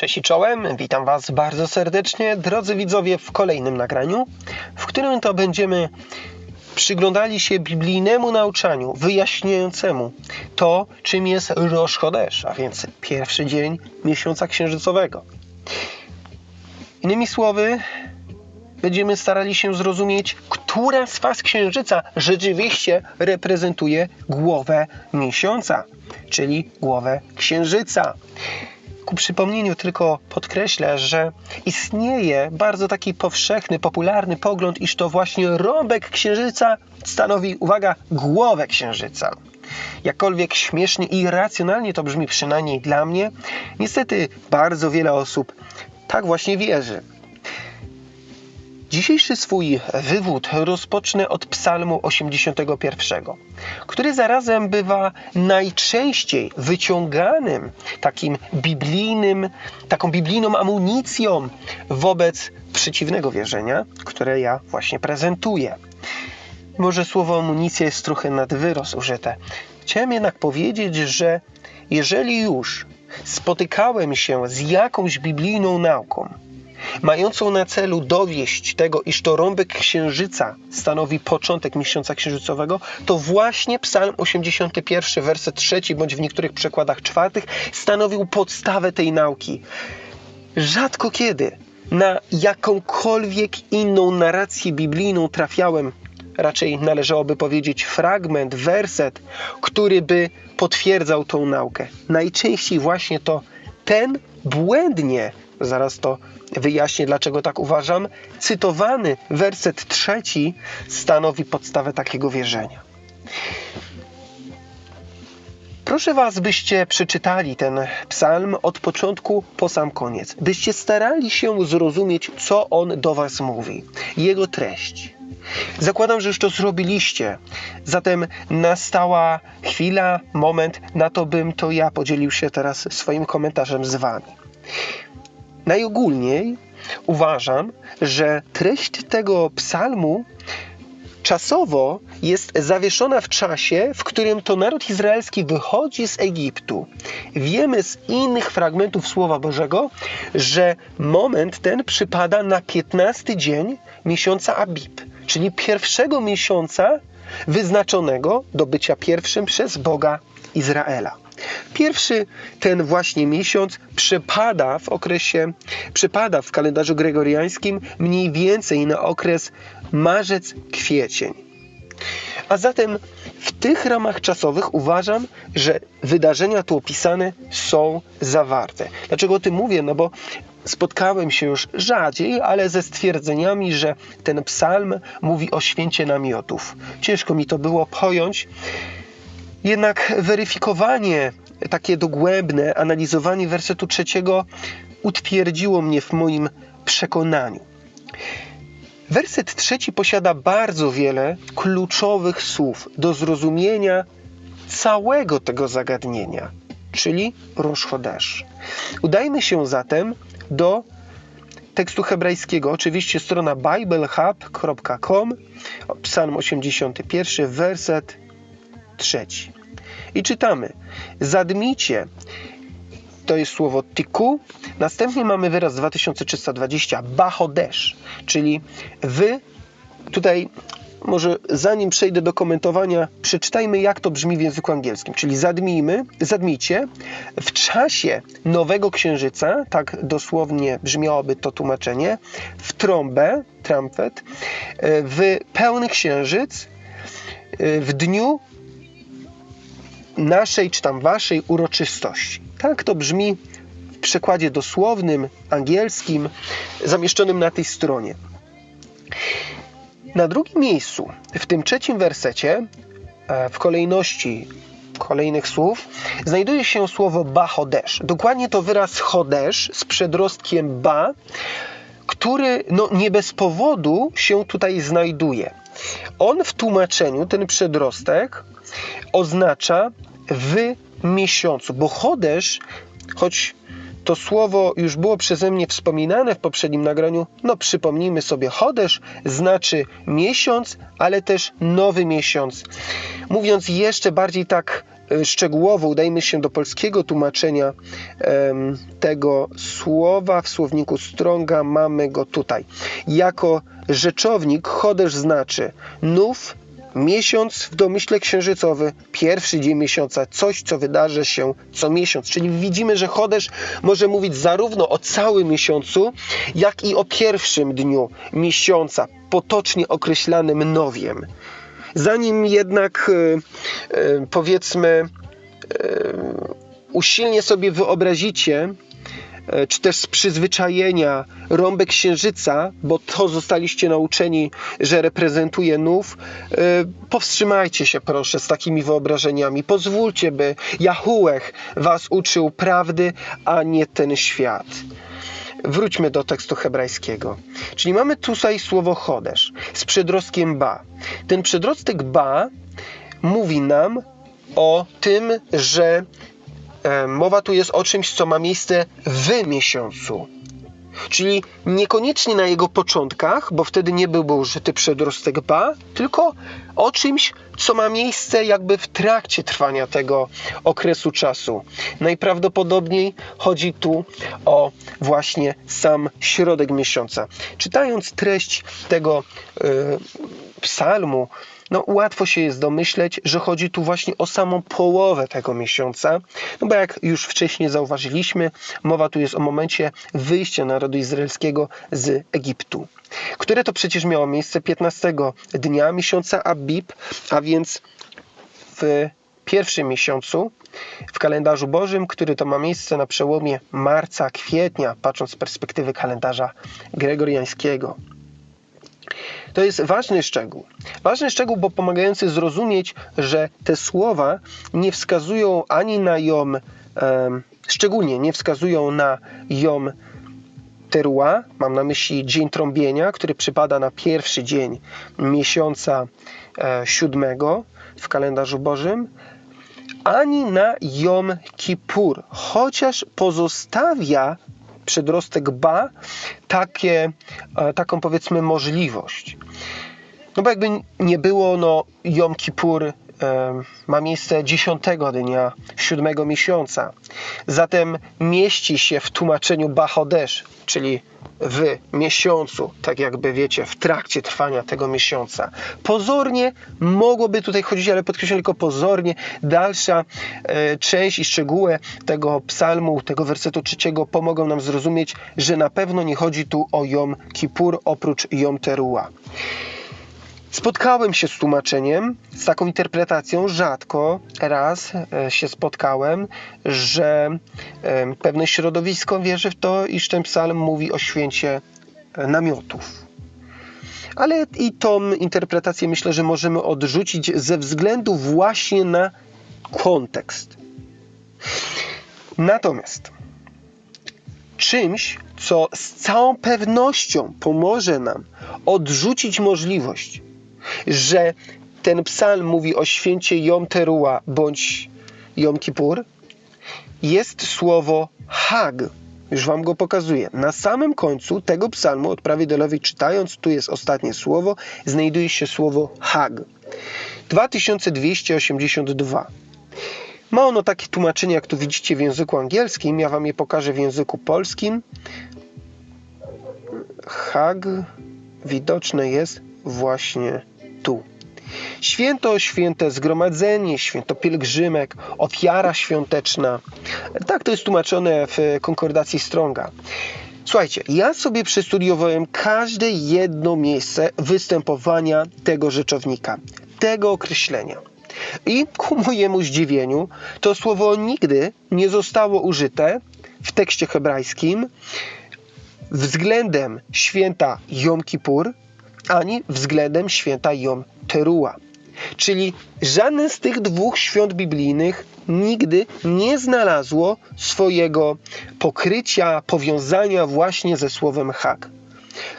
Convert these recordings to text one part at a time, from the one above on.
Cześć i czołem, witam Was bardzo serdecznie, drodzy widzowie, w kolejnym nagraniu, w którym to będziemy przyglądali się biblijnemu nauczaniu wyjaśniającemu to, czym jest Rosh Chodesh, a więc pierwszy dzień miesiąca księżycowego. Innymi słowy, będziemy starali się zrozumieć, która z faz księżyca rzeczywiście reprezentuje głowę miesiąca, czyli głowę księżyca. Ku przypomnieniu tylko podkreślę, że istnieje bardzo taki powszechny, popularny pogląd, iż to właśnie rąbek księżyca stanowi, uwaga, głowę księżyca. Jakkolwiek śmiesznie i irracjonalnie to brzmi przynajmniej dla mnie, niestety bardzo wiele osób tak właśnie wierzy. Dzisiejszy swój wywód rozpocznę od Psalmu 81, który zarazem bywa najczęściej wyciąganym takim biblijnym, taką biblijną amunicją wobec przeciwnego wierzenia, które ja właśnie prezentuję. Może słowo amunicja jest trochę nad wyrost użyte. Chciałem jednak powiedzieć, że jeżeli już spotykałem się z jakąś biblijną nauką, mającą na celu dowieść tego, iż to rąbek księżyca stanowi początek miesiąca księżycowego, to właśnie Psalm 81, werset 3, bądź w niektórych przekładach czwartych, stanowił podstawę tej nauki. Rzadko kiedy na jakąkolwiek inną narrację biblijną trafiałem, raczej należałoby powiedzieć fragment, werset, który by potwierdzał tą naukę. Najczęściej właśnie to ten błędnie, zaraz to wyjaśnię, dlaczego tak uważam, cytowany werset trzeci stanowi podstawę takiego wierzenia. Proszę Was, byście przeczytali ten psalm od początku po sam koniec, byście starali się zrozumieć, co on do Was mówi, jego treść. Zakładam, że już to zrobiliście, zatem nastała chwila, moment na to, bym to ja podzielił się teraz swoim komentarzem z Wami. Najogólniej uważam, że treść tego psalmu czasowo jest zawieszona w czasie, w którym to naród izraelski wychodzi z Egiptu. Wiemy z innych fragmentów Słowa Bożego, że moment ten przypada na 15 dzień miesiąca Abib, czyli pierwszego miesiąca wyznaczonego do bycia pierwszym przez Boga Izraela. Pierwszy ten właśnie miesiąc przypada w okresie, przypada w kalendarzu gregoriańskim mniej więcej na okres marzec-kwiecień. A zatem w tych ramach czasowych uważam, że wydarzenia tu opisane są zawarte. Dlaczego o tym mówię? No bo spotkałem się już rzadziej, ale ze stwierdzeniami, że ten psalm mówi o święcie namiotów. Ciężko mi to było pojąć. Jednak weryfikowanie takie dogłębne, analizowanie wersetu trzeciego utwierdziło mnie w moim przekonaniu. Werset trzeci posiada bardzo wiele kluczowych słów do zrozumienia całego tego zagadnienia, czyli Rosh Chodesh. Udajmy się zatem do tekstu hebrajskiego, oczywiście strona biblehub.com, psalm 81, werset trzeci. I czytamy: Zadmijcie, to jest słowo tiku. Następnie mamy wyraz 2320, bachodesz, czyli wy. Tutaj może zanim przejdę do komentowania, przeczytajmy jak to brzmi w języku angielskim. Czyli zadmijmy, zadmijcie w czasie nowego księżyca, tak dosłownie brzmiałoby to tłumaczenie, w trąbę, trumpet, w pełny księżyc, w dniu naszej czy tam waszej uroczystości. Tak to brzmi w przekładzie dosłownym, angielskim, zamieszczonym na tej stronie. Na drugim miejscu, w tym trzecim wersecie, w kolejności kolejnych słów, znajduje się słowo bachodesz. Dokładnie to wyraz chodesz z przedrostkiem ba, który no, nie bez powodu się tutaj znajduje. On w tłumaczeniu, ten przedrostek, oznacza w miesiącu, bo chodesz, choć to słowo już było przeze mnie wspominane w poprzednim nagraniu, no przypomnijmy sobie, chodesz znaczy miesiąc, ale też nowy miesiąc. Mówiąc jeszcze bardziej tak e, szczegółowo udajmy się do polskiego tłumaczenia tego słowa w słowniku Stronga. Mamy go tutaj. Jako rzeczownik choderz znaczy nów, miesiąc w domyśle księżycowy, pierwszy dzień miesiąca, coś, co wydarzy się co miesiąc. Czyli widzimy, że choderz może mówić zarówno o całym miesiącu, jak i o pierwszym dniu miesiąca, potocznie określanym nowiem. Zanim jednak e, e, powiedzmy e, usilnie sobie wyobrazicie, czy też z przyzwyczajenia rąbek księżyca, bo to zostaliście nauczeni, że reprezentuje nów, e, powstrzymajcie się proszę z takimi wyobrażeniami. Pozwólcie, by Jahułech was uczył prawdy, a nie ten świat. Wróćmy do tekstu hebrajskiego. Czyli mamy tutaj słowo chodesz z przedrostkiem ba. Ten przedrostek ba mówi nam o tym, że e, mowa tu jest o czymś, co ma miejsce w miesiącu. Czyli niekoniecznie na jego początkach, bo wtedy nie byłby użyty przedrostek ba, tylko o czymś, co ma miejsce jakby w trakcie trwania tego okresu czasu. Najprawdopodobniej chodzi tu o właśnie sam środek miesiąca. Czytając treść tego y, psalmu, no łatwo się jest domyśleć, że chodzi tu właśnie o samą połowę tego miesiąca, no bo jak już wcześniej zauważyliśmy, mowa tu jest o momencie wyjścia narodu izraelskiego z Egiptu, które to przecież miało miejsce 15 dnia miesiąca Abib, a więc w pierwszym miesiącu w kalendarzu Bożym, który to ma miejsce na przełomie marca, kwietnia, patrząc z perspektywy kalendarza gregoriańskiego. To jest ważny szczegół. Ważny szczegół, bo pomagający zrozumieć, że te słowa nie wskazują ani na Jom, um, szczególnie nie wskazują na Jom Terua, mam na myśli dzień trąbienia, który przypada na pierwszy dzień miesiąca e, siódmego w kalendarzu Bożym, ani na Jom Kippur, chociaż pozostawia przedrostek ba takie, e, taką powiedzmy możliwość. No bo jakby nie było, no Jom Kippur ma miejsce 10 dnia siódmego miesiąca. Zatem mieści się w tłumaczeniu Bachodesz, czyli w miesiącu, tak jakby wiecie, w trakcie trwania tego miesiąca. Pozornie mogłoby tutaj chodzić, ale podkreślam tylko pozornie, dalsza e, część i szczegóły tego psalmu, tego wersetu trzeciego pomogą nam zrozumieć, że na pewno nie chodzi tu o Jom Kippur oprócz Jom Terua. Spotkałem się z tłumaczeniem, z taką interpretacją. Rzadko raz e, się spotkałem, że e, pewne środowisko wierzy w to, iż ten psalm mówi o święcie e, namiotów. Ale i tą interpretację myślę, że możemy odrzucić ze względu właśnie na kontekst. Natomiast czymś, co z całą pewnością pomoże nam odrzucić możliwość, że ten psalm mówi o święcie Jom Terua bądź Jom Kippur, jest słowo Hag. Już wam go pokazuję. Na samym końcu tego psalmu, od prawej do lewej czytając, tu jest ostatnie słowo, znajduje się słowo Hag. 2282. Ma ono takie tłumaczenie, jak tu widzicie w języku angielskim. Ja wam je pokażę w języku polskim. Hag widoczne jest właśnie tu. Święto, święte zgromadzenie, święto pielgrzymek, ofiara świąteczna. Tak to jest tłumaczone w konkordacji Stronga. Słuchajcie, ja sobie przestudiowałem każde jedno miejsce występowania tego rzeczownika, tego określenia. I ku mojemu zdziwieniu, to słowo nigdy nie zostało użyte w tekście hebrajskim względem święta Jom Kippur, ani względem święta Jom Terua. Czyli żaden z tych dwóch świąt biblijnych nigdy nie znalazło swojego pokrycia, powiązania właśnie ze słowem Hag.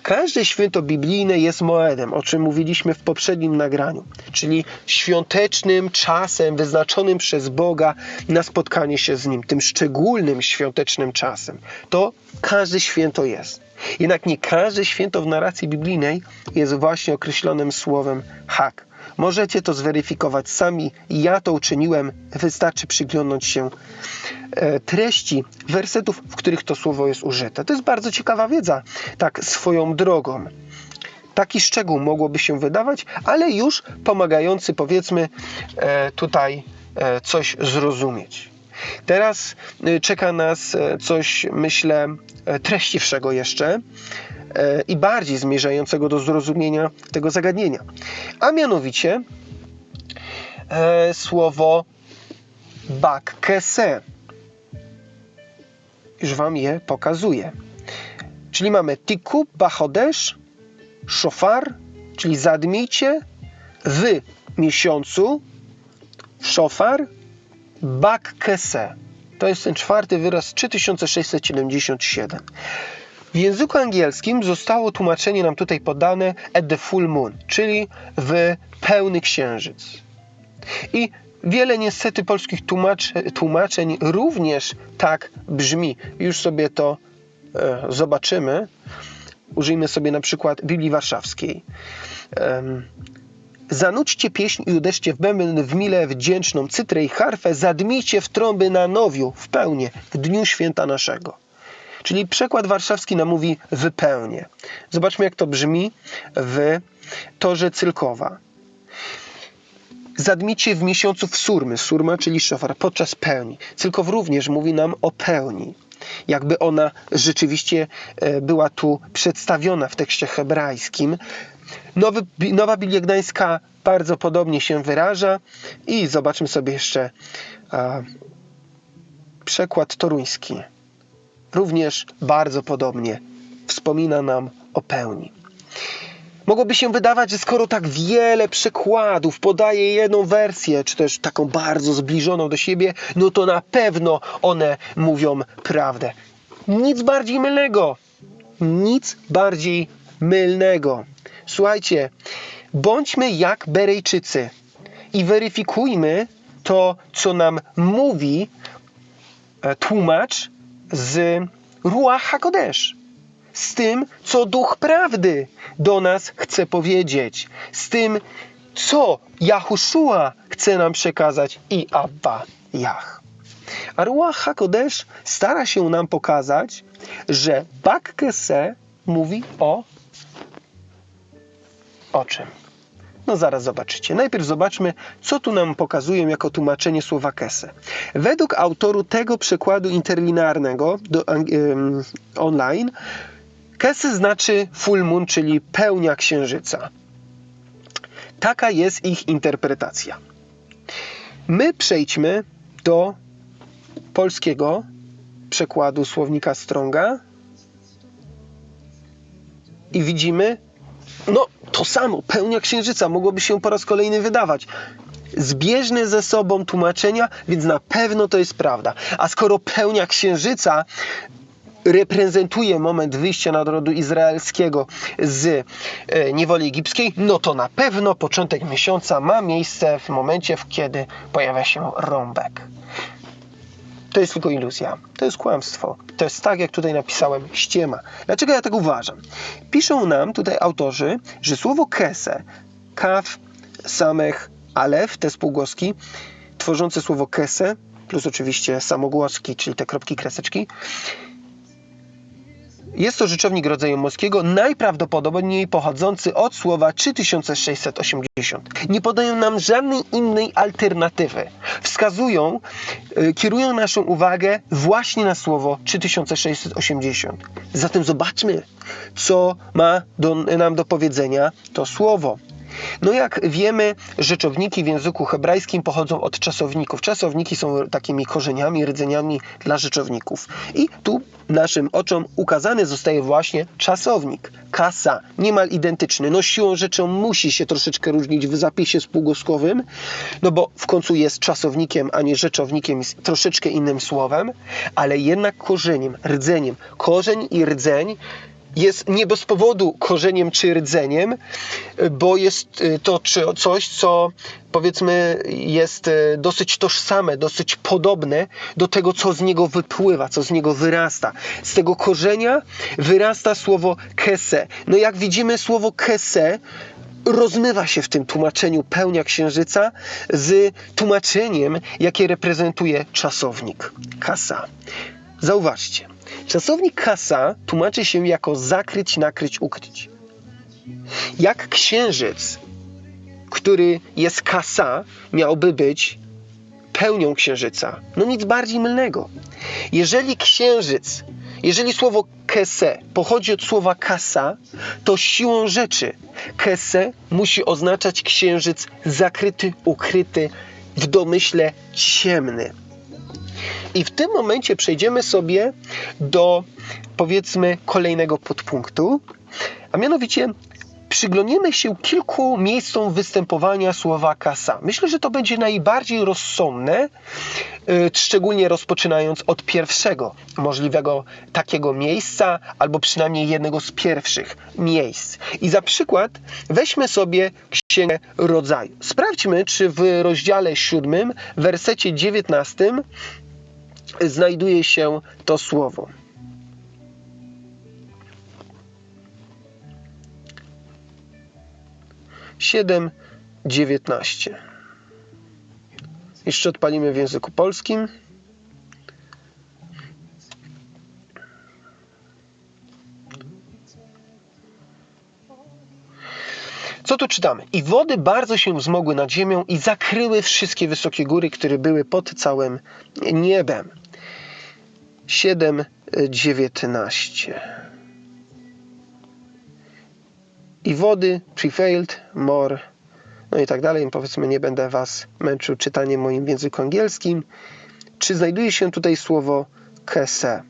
Każde święto biblijne jest Moedem, o czym mówiliśmy w poprzednim nagraniu, czyli świątecznym czasem wyznaczonym przez Boga na spotkanie się z Nim, tym szczególnym świątecznym czasem. To każde święto jest. Jednak nie każde święto w narracji biblijnej jest właśnie określonym słowem Hak. Możecie to zweryfikować sami. Ja to uczyniłem. Wystarczy przyglądnąć się e, treści wersetów, w których to słowo jest użyte. To jest bardzo ciekawa wiedza, tak swoją drogą. Taki szczegół mogłoby się wydawać, ale już pomagający, powiedzmy, e, tutaj e, coś zrozumieć. Teraz e, czeka nas e, coś, myślę, e, treściwszego jeszcze e, i bardziej zmierzającego do zrozumienia tego zagadnienia. A mianowicie słowo bakkese. Już Wam je pokazuję. Czyli mamy tikub bachodesz, szofar, czyli zadmijcie w miesiącu, szofar, bakkese. To jest ten czwarty wyraz 3677. W języku angielskim zostało tłumaczenie nam tutaj podane at the full moon, czyli w pełny księżyc. I wiele niestety polskich tłumacz, tłumaczeń również tak brzmi. Już sobie to e, zobaczymy. Użyjmy sobie na przykład Biblii Warszawskiej. Em, Zanudźcie pieśń i uderzcie w bęben, w mile wdzięczną, cytrę i harfę, zadmijcie w trąby na nowiu, w pełnie, w dniu święta naszego. Czyli przekład warszawski nam mówi wypełnie. Zobaczmy, jak to brzmi w torze Cylkowa. Zadmicie w miesiącu w surmy, surma, czyli szofar, podczas pełni. Cylkow również mówi nam o pełni. Jakby ona rzeczywiście e, była tu przedstawiona w tekście hebrajskim. Nowy, Nowa Biblia Gdańska bardzo podobnie się wyraża. I zobaczmy sobie jeszcze a, przekład toruński. Również bardzo podobnie wspomina nam o pełni. Mogłoby się wydawać, że skoro tak wiele przekładów podaje jedną wersję, czy też taką bardzo zbliżoną do siebie, no to na pewno one mówią prawdę. Nic bardziej mylnego. Nic bardziej mylnego. Słuchajcie, bądźmy jak Berejczycy i weryfikujmy to, co nam mówi e, tłumacz z Ruach HaKodesh z tym, co Duch Prawdy do nas chce powiedzieć, z tym, co Jahuszua chce nam przekazać i Abba Jach. A Ruach HaKodesh stara się nam pokazać, że Bakkese mówi o o czym? No zaraz zobaczycie. Najpierw zobaczmy, co tu nam pokazują jako tłumaczenie słowa kese. Według autoru tego przekładu interlinearnego do, um, online, Kesy znaczy full moon, czyli pełnia księżyca. Taka jest ich interpretacja. My przejdźmy do polskiego przekładu słownika Stronga i widzimy, no to samo, pełnia księżyca mogłoby się po raz kolejny wydawać. Zbieżne ze sobą tłumaczenia, więc na pewno to jest prawda. A skoro pełnia księżyca reprezentuje moment wyjścia narodu izraelskiego z e, niewoli egipskiej, no to na pewno początek miesiąca ma miejsce w momencie, w kiedy pojawia się rąbek. To jest tylko iluzja. To jest kłamstwo. To jest tak, jak tutaj napisałem, ściema. Dlaczego ja tak uważam? Piszą nam tutaj autorzy, że słowo kese, kaf, samech, alef, te spółgłoski, tworzące słowo kese, plus oczywiście samogłoski, czyli te kropki, kreseczki, jest to rzeczownik rodzaju morskiego, najprawdopodobniej pochodzący od słowa 3680. Nie podają nam żadnej innej alternatywy. Wskazują, y, kierują naszą uwagę właśnie na słowo 3680. Zatem zobaczmy, co ma do, nam do powiedzenia to słowo. No jak wiemy, rzeczowniki w języku hebrajskim pochodzą od czasowników. Czasowniki są takimi korzeniami, rdzeniami dla rzeczowników. I tu naszym oczom ukazany zostaje właśnie czasownik. Kasa, niemal identyczny. No siłą rzeczą musi się troszeczkę różnić w zapisie spółgłoskowym, no bo w końcu jest czasownikiem, a nie rzeczownikiem, jest troszeczkę innym słowem, ale jednak korzeniem, rdzeniem. Korzeń i rdzeń jest nie bez powodu korzeniem czy rdzeniem, bo jest y, to coś, co powiedzmy jest y, dosyć tożsame, dosyć podobne do tego, co z niego wypływa, co z niego wyrasta. Z tego korzenia wyrasta słowo kese. No jak widzimy, słowo kese rozmywa się w tym tłumaczeniu pełnia księżyca z tłumaczeniem, jakie reprezentuje czasownik kasa. Zauważcie, czasownik kasa tłumaczy się jako zakryć, nakryć, ukryć. Jak księżyc, który jest kasa, miałby być pełnią księżyca. No nic bardziej mylnego. Jeżeli księżyc, jeżeli słowo kese pochodzi od słowa kasa, to siłą rzeczy kese musi oznaczać księżyc zakryty, ukryty, w domyśle ciemny. I w tym momencie przejdziemy sobie do powiedzmy kolejnego podpunktu, a mianowicie przyglądniemy się kilku miejscom występowania słowa kasa. Myślę, że to będzie najbardziej rozsądne, y, szczególnie rozpoczynając od pierwszego możliwego takiego miejsca, albo przynajmniej jednego z pierwszych miejsc. I za przykład weźmy sobie Księgę Rodzaju. Sprawdźmy, czy w rozdziale 7, wersecie 19 znajduje się to słowo. Siedem, dziewiętnaście. Jeszcze odpalimy w języku polskim. Co tu czytamy? I wody bardzo się wzmogły nad ziemią i zakryły wszystkie wysokie góry, które były pod całym niebem. 7:19. I wody prevailed more. No i tak dalej. Powiedzmy, nie będę Was męczył czytaniem moim w języku angielskim. Czy znajduje się tutaj słowo kese?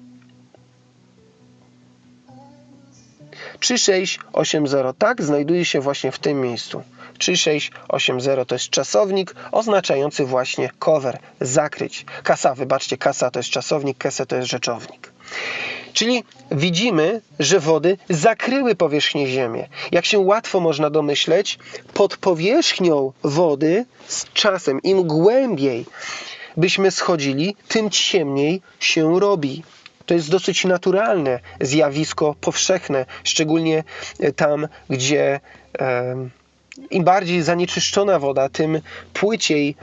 3680 tak znajduje się właśnie w tym miejscu. 3680 to jest czasownik oznaczający właśnie cover, zakryć. Kasa, wybaczcie, kasa to jest czasownik, kese to jest rzeczownik. Czyli widzimy, że wody zakryły powierzchnię Ziemi. Jak się łatwo można domyśleć, pod powierzchnią wody z czasem, im głębiej byśmy schodzili, tym ciemniej się robi. To jest dosyć naturalne zjawisko powszechne, szczególnie tam, gdzie im bardziej zanieczyszczona woda, tym płyciej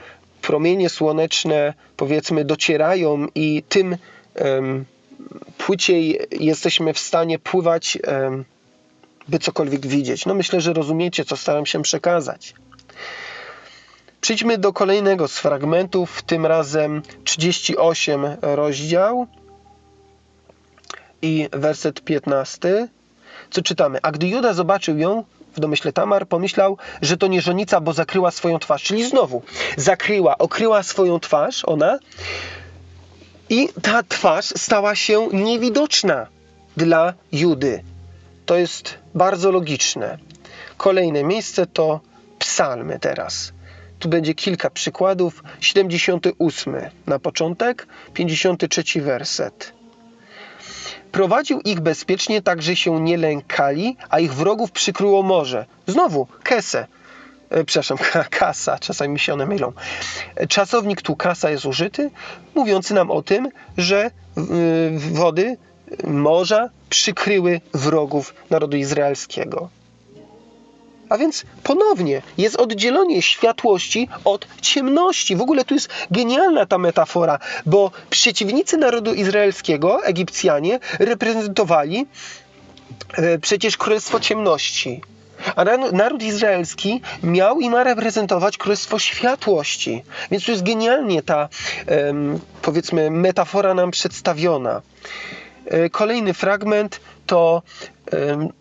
promienie słoneczne, powiedzmy, docierają i tym e, płyciej jesteśmy w stanie pływać, e, by cokolwiek widzieć. No myślę, że rozumiecie, co staram się przekazać. Przejdźmy do kolejnego z fragmentów, tym razem 38 rozdział i werset 15, co czytamy. A gdy Juda zobaczył ją, w domyśle Tamar, pomyślał, że to nie żonica, bo zakryła swoją twarz. Czyli znowu zakryła, okryła swoją twarz, ona, i ta twarz stała się niewidoczna dla Judy. To jest bardzo logiczne. Kolejne miejsce to psalmy teraz. Tu będzie kilka przykładów. 78 na początek, 53 werset. Prowadził ich bezpiecznie, tak że się nie lękali, a ich wrogów przykryło morze. Znowu, kesę. E, przepraszam, kasa, czasami mi się one mylą. Czasownik tu kasa jest użyty, mówiący nam o tym, że e, wody morza przykryły wrogów narodu izraelskiego. A więc ponownie jest oddzielenie światłości od ciemności. W ogóle tu jest genialna ta metafora, bo przeciwnicy narodu izraelskiego, Egipcjanie, reprezentowali e, przecież królestwo ciemności. A naród izraelski miał i ma reprezentować królestwo światłości. Więc tu jest genialnie ta, powiedzmy, metafora nam przedstawiona. E, kolejny fragment to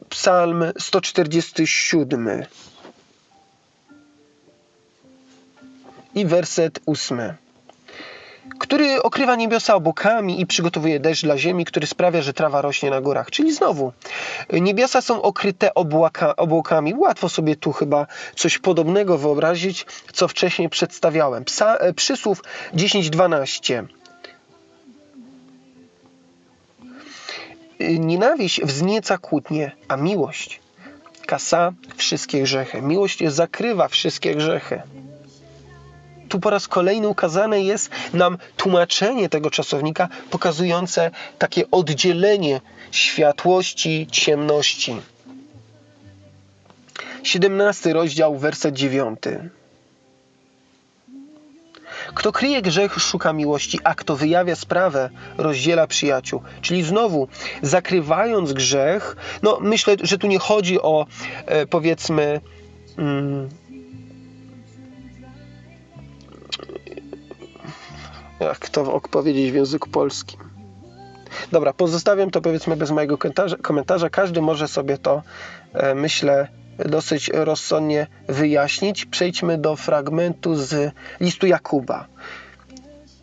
Psalm 147 i werset 8 który okrywa niebiosa obłokami i przygotowuje deszcz dla ziemi, który sprawia, że trawa rośnie na górach. Czyli znowu, niebiosa są okryte obłaka, obłokami. Łatwo sobie tu chyba coś podobnego wyobrazić, co wcześniej przedstawiałem. Psa, e, przysłów 10-12. Nienawiść wznieca kłótnie, a miłość kasa wszystkie grzechy. Miłość zakrywa wszystkie grzechy. Tu po raz kolejny ukazane jest nam tłumaczenie tego czasownika, pokazujące takie oddzielenie światłości, ciemności. 17 rozdział, werset 9. Kto kryje grzech, szuka miłości, a kto wyjawia sprawę, rozdziela przyjaciół. Czyli znowu, zakrywając grzech, no myślę, że tu nie chodzi o e, powiedzmy. Mm, jak to powiedzieć w języku polskim? Dobra, pozostawiam to powiedzmy bez mojego komentarza. Każdy może sobie to, e, myślę, dosyć rozsądnie wyjaśnić. Przejdźmy do fragmentu z listu Jakuba.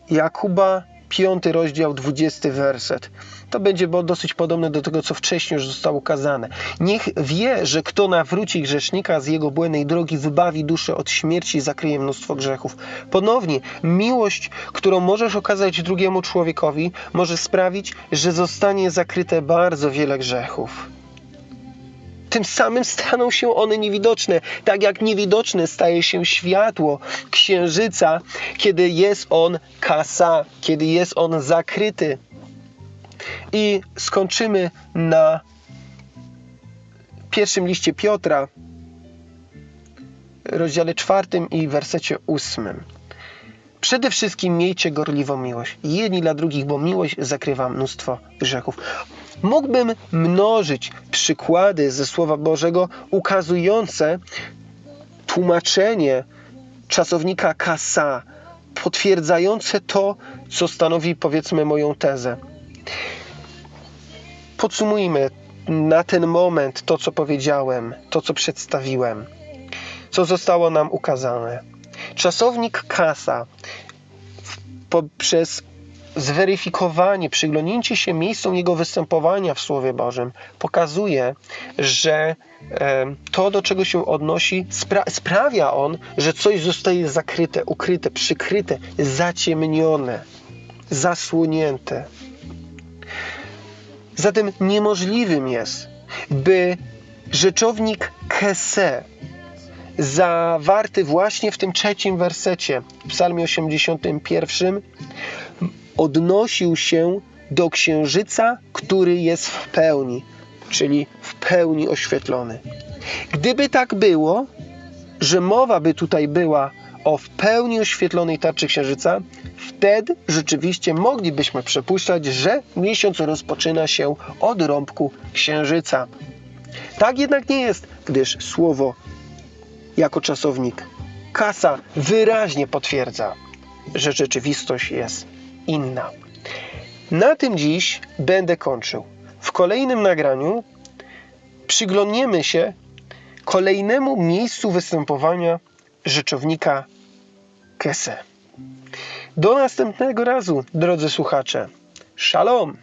Jakuba, piąty rozdział, dwudziesty werset. To będzie dosyć podobne do tego, co wcześniej już zostało ukazane. Niech wie, że kto nawróci grzesznika z jego błędnej drogi, wybawi duszę od śmierci i zakryje mnóstwo grzechów. Ponownie, miłość, którą możesz okazać drugiemu człowiekowi, może sprawić, że zostanie zakryte bardzo wiele grzechów tym samym staną się one niewidoczne. Tak jak niewidoczne staje się światło księżyca, kiedy jest on kasa, kiedy jest on zakryty. I skończymy na pierwszym liście Piotra, rozdziale czwartym i wersecie ósmym. Przede wszystkim miejcie gorliwą miłość, jedni dla drugich, bo miłość zakrywa mnóstwo grzechów. Mógłbym mnożyć przykłady ze Słowa Bożego ukazujące tłumaczenie czasownika kasa, potwierdzające to, co stanowi powiedzmy moją tezę. Podsumujmy na ten moment to, co powiedziałem, to, co przedstawiłem, co zostało nam ukazane. Czasownik kasa poprzez zweryfikowanie, przyglądnięcie się miejscom jego występowania w Słowie Bożym pokazuje, że to, do czego się odnosi, spra sprawia on, że coś zostaje zakryte, ukryte, przykryte, zaciemnione, zasłonięte. Zatem niemożliwym jest, by rzeczownik kese, zawarty właśnie w tym trzecim wersecie, w Psalmie 81, odnosił się do księżyca, który jest w pełni, czyli w pełni oświetlony. Gdyby tak było, że mowa by tutaj była o w pełni oświetlonej tarczy księżyca, wtedy rzeczywiście moglibyśmy przypuszczać, że miesiąc rozpoczyna się od rąbku księżyca. Tak jednak nie jest, gdyż słowo jako czasownik kasa wyraźnie potwierdza, że rzeczywistość jest inna. Na tym dziś będę kończył. W kolejnym nagraniu przyglądniemy się kolejnemu miejscu występowania rzeczownika Kese. Do następnego razu, drodzy słuchacze. Shalom!